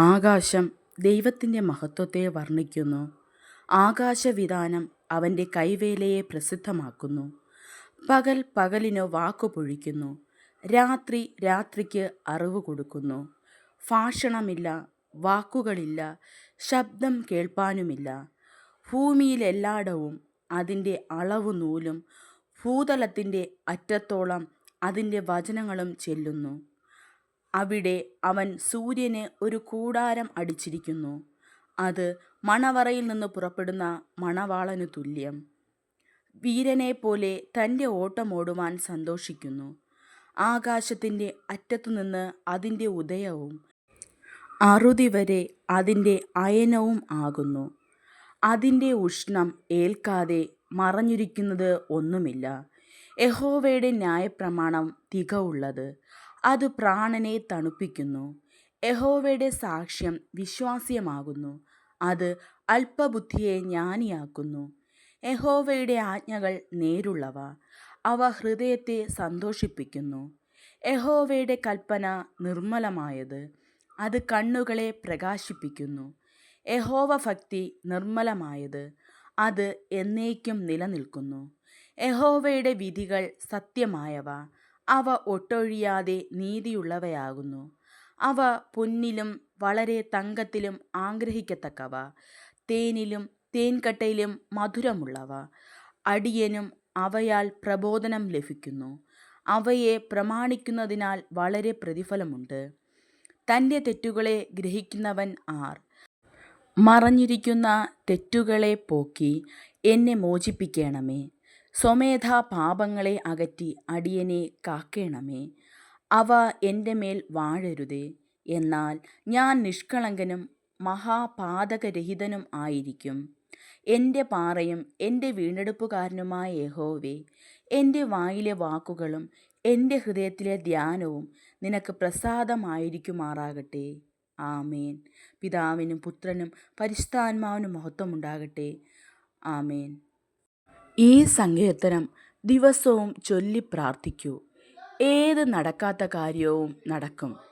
ആകാശം ദൈവത്തിന്റെ മഹത്വത്തെ വർണിക്കുന്നു. ആകാശവിധാനം അവന്റെ കൈവേലയെ പ്രസിദ്ധമാക്കുന്നു. പകൽ പകലിന് വാക്കു പൊഴിക്കുന്നു. രാത്രി രാത്രിക്ക് അറിവ് കൊടുക്കുന്നു. ഭാഷണമില്ല വാക്കുകളില്ല ശബ്ദം കേൾപ്പാനുമില്ല. ഭൂമിയിലെല്ലായിടവും അതിന്റെ അളവു നൂലും ഭൂതലത്തിന്റെ അറ്റത്തോളം അതിന്റെ വചനങ്ങളും ചെല്ലുന്നു. അവിടെ അവൻ സൂര്യന് ഒരു കൂടാരം അടിച്ചിരിക്കുന്നു. അത് മണവറയിൽ നിന്ന് പുറപ്പെടുന്ന മണവാളനു തുല്യം. വീരനെ പോലെ തന്റെ ഓട്ടമോടുവാൻ സന്തോഷിക്കുന്നു. ആകാശത്തിന്റെ അറ്റത്തുനിന്ന് അതിന്റെ ഉദയവും അറുതി വരെ അതിന്റെ അയനവും ആകുന്നു. അതിന്റെ ഉഷ്ണം ഏൽക്കാതെ മറഞ്ഞിരിക്കുന്നത് ഒന്നുമില്ല. യഹോവയുടെ ന്യായപ്രമാണം തികവുള്ളത്. അത് പ്രാണനെ തണുപ്പിക്കുന്നു. യഹോവയുടെ സാക്ഷ്യം വിശ്വാസ്യമാകുന്നു. അത് അല്പബുദ്ധിയെ ജ്ഞാനിയാക്കുന്നു. യഹോവയുടെ ആജ്ഞകൾ നേരുള്ളവ. അവ ഹൃദയത്തെ സന്തോഷിപ്പിക്കുന്നു. യഹോവയുടെ കൽപ്പന നിർമ്മലമായത്. അത് കണ്ണുകളെ പ്രകാശിപ്പിക്കുന്നു. യഹോവ ഭക്തി നിർമ്മലമായത്. അത് എന്നേക്കും നിലനിൽക്കുന്നു. യഹോവയുടെ വിധികൾ സത്യമായവ. അവ ഒട്ടൊഴിയാതെ നീതിയുള്ളവയാകുന്നു. അവ പൊന്നിലും വളരെ തങ്കത്തിലും ആഗ്രഹിക്കത്തക്കവ. തേനിലും തേൻകട്ടയിലും മധുരമുള്ളവ. അടിയനും അവയാൽ പ്രബോധനം ലഭിക്കുന്നു. അവയെ പ്രമാണിക്കുന്നതിനാൽ വളരെ പ്രതിഫലമുണ്ട്. തന്റെ തെറ്റുകളെ ഗ്രഹിക്കുന്നവൻ ആർ. മറഞ്ഞിരിക്കുന്ന തെറ്റുകളെ പോക്കി എന്നെ മോചിപ്പിക്കണമേ. സ്വമേധാ പാപങ്ങളെ അകറ്റി അടിയനെ കാക്കേണമേ. അവ എന്റെ മേൽ വാഴരുതേ. എന്നാൽ ഞാൻ നിഷ്കളങ്കനും മഹാപാതകരഹിതനും ആയിരിക്കും. എന്റെ പാറയും എന്റെ വീണ്ടെടുപ്പുകാരനുമായ യഹോവേ എന്റെ വായിലെ വാക്കുകളും എന്റെ ഹൃദയത്തിലെ ധ്യാനവും നിനക്ക് പ്രസാദമായിരിക്കുമാറാകട്ടെ. ആമേൻ. പിതാവിനും പുത്രനും പരിശുദ്ധാത്മാവിനും മഹത്വമുണ്ടാകട്ടെ. ആമേൻ. ഈ സങ്കീർത്തനം ദിവസവും ചൊല്ലി പ്രാർത്ഥിക്കൂ. ഏത് നടക്കാത്ത കാര്യവും നടക്കും.